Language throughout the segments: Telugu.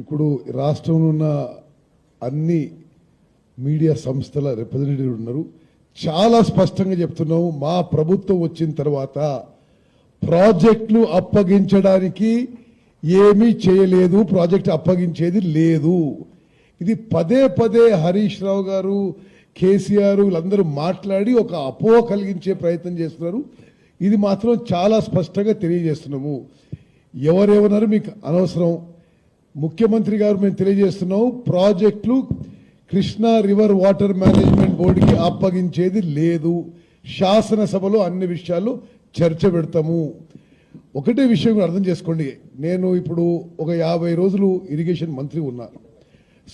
ఇప్పుడు రాష్ట్రంలో ఉన్న అన్ని మీడియా సంస్థల రిప్రజెంటేటివ్ ఉన్నారు. చాలా స్పష్టంగా చెప్తున్నాము మా ప్రభుత్వం వచ్చిన తర్వాత ప్రాజెక్టులు అప్పగించడానికి ఏమీ చేయలేదు ప్రాజెక్ట్ అప్పగించేది లేదు. ఇది పదే పదే హరీష్ రావు గారు కేసీఆర్ వీళ్ళందరూ మాట్లాడి ఒక అపోహ కలిగించే ప్రయత్నం చేస్తున్నారు. ఇది మాత్రం చాలా స్పష్టంగా తెలియజేస్తున్నాము. ఎవరెవరన్నారు మీకు అనవసరం? ముఖ్యమంత్రి గారు మేము తెలియజేస్తున్నాం ప్రాజెక్టులు కృష్ణా రివర్ వాటర్ మేనేజ్మెంట్ బోర్డుకి అప్పగించేది లేదు. శాసనసభలో అన్ని విషయాలు చర్చ పెడతాము. ఒకటే విషయం కూడా అర్థం చేసుకోండి. నేను ఇప్పుడు ఒక యాభై రోజులు ఇరిగేషన్ మంత్రి ఉన్నా.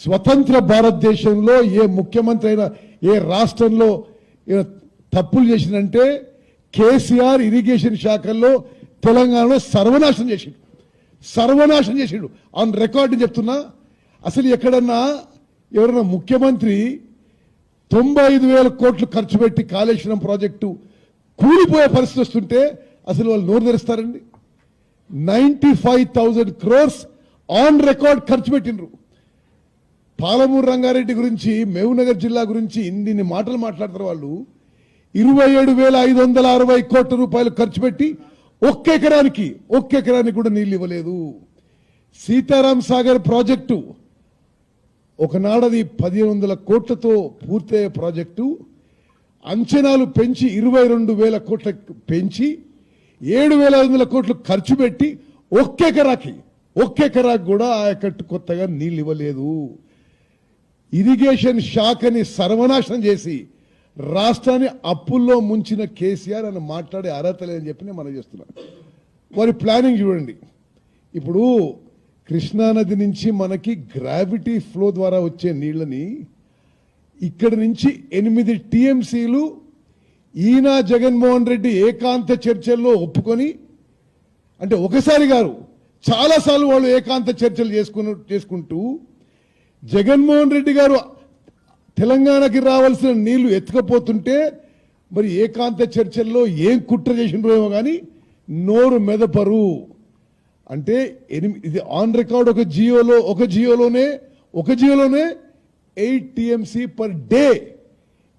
స్వతంత్ర భారతదేశంలో ఏ ముఖ్యమంత్రి అయినా ఏ రాష్ట్రంలో ఏ తప్పులు చేసిందంటే కేసీఆర్ ఇరిగేషన్ శాఖల్లో తెలంగాణలో సర్వనాశనం చేసిండు. సర్వనాశనం చేసిండు. ఆన్ రికార్డు చెప్తున్నా. అసలు ఎక్కడన్నా ఎవరైనా ముఖ్యమంత్రి తొంభై ఐదు వేల కోట్లు ఖర్చు పెట్టి కాళేశ్వరం ప్రాజెక్టు కూలిపోయే పరిస్థితి వస్తుంటే అసలు వాళ్ళు నోరు తెరుస్తారండి. Ninety five thousand crores on record ఖర్చు పెట్టినరు పాలమూరు రంగారెడ్డి గురించి మహబూబ్నగర్ జిల్లా గురించి ఇన్ని మాటలు మాట్లాడతారు వాళ్ళు. ఇరవై ఏడు వేల ఐదు వందల అరవై కోట్ల రూపాయలు ఖర్చు పెట్టి ఒక్క ఎకరానికి ఒక్క ఎకరానికి కూడా నీళ్ళు ఇవ్వలేదు. సీతారాం సాగర్ ప్రాజెక్టు ఒకనాడది పదిహేను వందల కోట్లతో పూర్తయ్యే ప్రాజెక్టు అంచనాలు పెంచి ఇరవై రెండు వేల కోట్ల పెంచి ఏడు వేల ఐదు వందల కోట్లు ఖర్చు పెట్టి ఒక్క ఎకరాకి ఒక్క ఎకరాకి కూడా ఆయకట్టు కొత్తగా నీళ్ళు ఇవ్వలేదు. ఇరిగేషన్ శాఖని సర్వనాశనం చేసి రాష్ట్రాన్ని అప్పుల్లో ముంచిన కేసీఆర్ అని మాట్లాడే అర్హత లేదని చెప్పి నేను మనం చేస్తున్నాను. వారి ప్లానింగ్ చూడండి. ఇప్పుడు కృష్ణానది నుంచి మనకి గ్రావిటీ ఫ్లో ద్వారా వచ్చే నీళ్ళని ఇక్కడి నుంచి ఎనిమిది టీఎంసీలు ఈయన జగన్మోహన్ రెడ్డి ఏకాంత చర్చల్లో ఒప్పుకొని అంటే ఒకసారి గారు చాలాసార్లు వాళ్ళు ఏకాంత చర్చలు చేసుకుని చేసుకుంటూ జగన్మోహన్ రెడ్డి గారు తెలంగాణకి రావాల్సిన నీళ్ళు ఎత్తుకపోతుంటే మరి ఏకాంత చర్చల్లో ఏం కుట్ర చేసినరో ఏమో కానీ నోరు మెదపరు. అంటే ఎనిమిది ఇది ఆన్ రికార్డ్ ఒక జియోలో ఒక జియోలోనే ఒక జియోలోనే eight TMC per day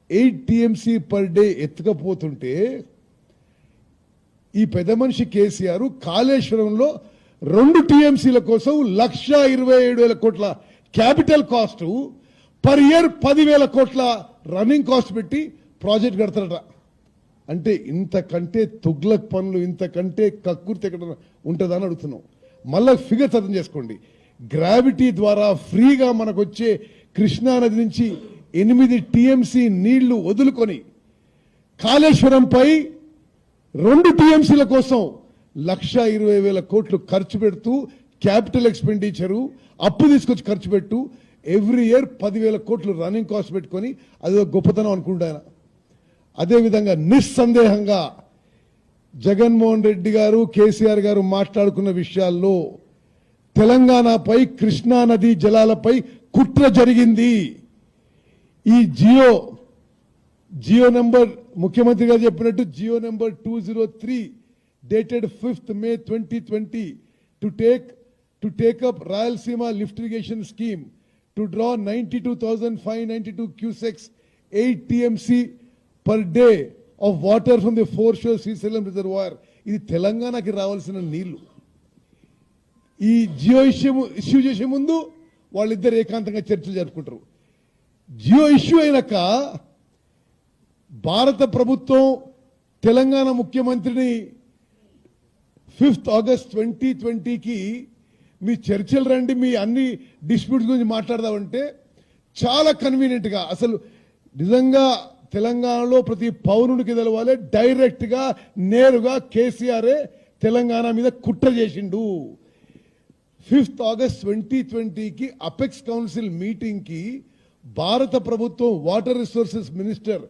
eight TMC per day ఎత్తుకపోతుంటే ఈ పెద్ద మనిషి కేసీఆర్ కాళేశ్వరంలో రెండు టీఎంసీల కోసం లక్ష ఇరవై ఏడు వేల కోట్ల క్యాపిటల్ కాస్టు పర్ ఇయర్ పదివేల కోట్ల రన్నింగ్ కాస్ట్ పెట్టి ప్రాజెక్ట్ కడతారట. అంటే ఇంతకంటే తుగ్లక్ పనులు ఇంతకంటే కక్కుర్తి ఎక్కడ ఉంటుందా అని అడుగుతున్నాం. మళ్ళా ఫిగర్స్ అర్థం చేసుకోండి. గ్రావిటీ ద్వారా ఫ్రీగా మనకు వచ్చే కృష్ణా నది నుంచి ఎనిమిది టీఎంసీ నీళ్ళు వదులుకొని కాళేశ్వరంపై రెండు టీఎంసీల కోసం లక్ష ఇరవై వేల కోట్లు ఖర్చు పెడుతూ క్యాపిటల్ ఎక్స్పెండిచరు అప్పు తీసుకొచ్చి ఖర్చు పెట్టు ఎవ్రీ ఇయర్ పదివేల కోట్లు రన్నింగ్ కాస్ట్ పెట్టుకొని అది ఒక గొప్పతనం అనుకుంటాను అదేవిధంగా నిస్సందేహంగా జగన్మోహన్ రెడ్డి గారు కేసీఆర్ గారు మాట్లాడుకున్న విషయాల్లో తెలంగాణపై కృష్ణానది జలాలపై కుట్ర జరిగింది. ఈ జియో జియో నెంబర్ ముఖ్యమంత్రి గారు చెప్పినట్టు GO number two zero three dated fifth May twenty twenty to take to take up Rayalaseema lift irrigation scheme to draw ninety two thousand five ninety two cusecs eight TMC per day of water from the fore shore Srisailam reservoir ఇది తెలంగాణకి రావాల్సిన నీళ్ళు. ఈ జియో ఇష్యూ ఇష్యూ చేసే ముందు వాళ్ళిద్దరు ఏకాంతంగా చర్చలు జరుపుకుంటారు. జియో ఇష్యూ అయినాక భారత ప్రభుత్వం తెలంగాణ ముఖ్యమంత్రిని ఫిఫ్త్ ఆగస్ట్ ట్వంటీ ట్వంటీకి మీ చర్చలు రండి మీ అన్ని డిస్ప్యూట్స్ గురించి మాట్లాడదామంటే చాలా కన్వీనియంట్గా అసలు నిజంగా తెలంగాణలో ప్రతి పౌరునికి తెలవాలి డైరెక్ట్గా నేరుగా కేసీఆరే తెలంగాణ మీద కుట్ర చేసిండు. ఫిఫ్త్ ఆగస్ట్ ట్వంటీ ట్వంటీకి అపెక్స్ కౌన్సిల్ మీటింగ్కి భారత ప్రభుత్వం వాటర్ రిసోర్సెస్ మినిస్టర్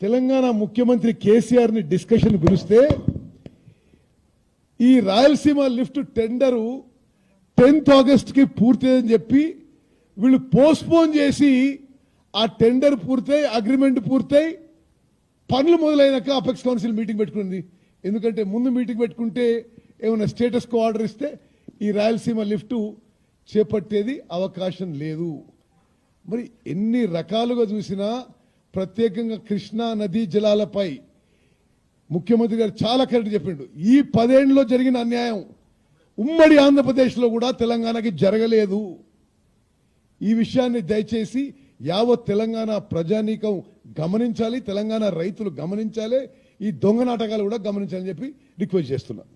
తెలంగాణ ముఖ్యమంత్రి కేసీఆర్ని డిస్కషన్ పిలిస్తే ఈ రాయలసీమ లిఫ్ట్ టెండరు టెన్త్ ఆగస్ట్కి పూర్తయిందని చెప్పి వీళ్ళు పోస్ట్పోన్ చేసి ఆ టెండర్ పూర్తయి అగ్రిమెంట్ పూర్తయి పనులు మొదలైనాక అపెక్స్ కౌన్సిల్ మీటింగ్ పెట్టుకుంది. ఎందుకంటే ముందు మీటింగ్ పెట్టుకుంటే ఏమైనా స్టేటస్ కో ఆర్డర్ ఇస్తే ఈ రాయలసీమ లిఫ్ట్ చేపట్టేది అవకాశం లేదు. మరి ఎన్ని రకాలుగా చూసినా ప్రత్యేకంగా కృష్ణా నదీ జలాలపై ముఖ్యమంత్రి గారు చాలా కరెక్ట్ చెప్పిండు. ఈ పదేళ్ళలో జరిగిన అన్యాయం ఉమ్మడి ఆంధ్రప్రదేశ్లో కూడా తెలంగాణకి జరగలేదు. ఈ విషయాన్ని దయచేసి యావత్ తెలంగాణ ప్రజానీకం గమనించాలి తెలంగాణ రైతులు గమనించాలి ఈ దొంగ నాటకాలు కూడా గమనించాలని చెప్పి రిక్వెస్ట్ చేస్తున్నాను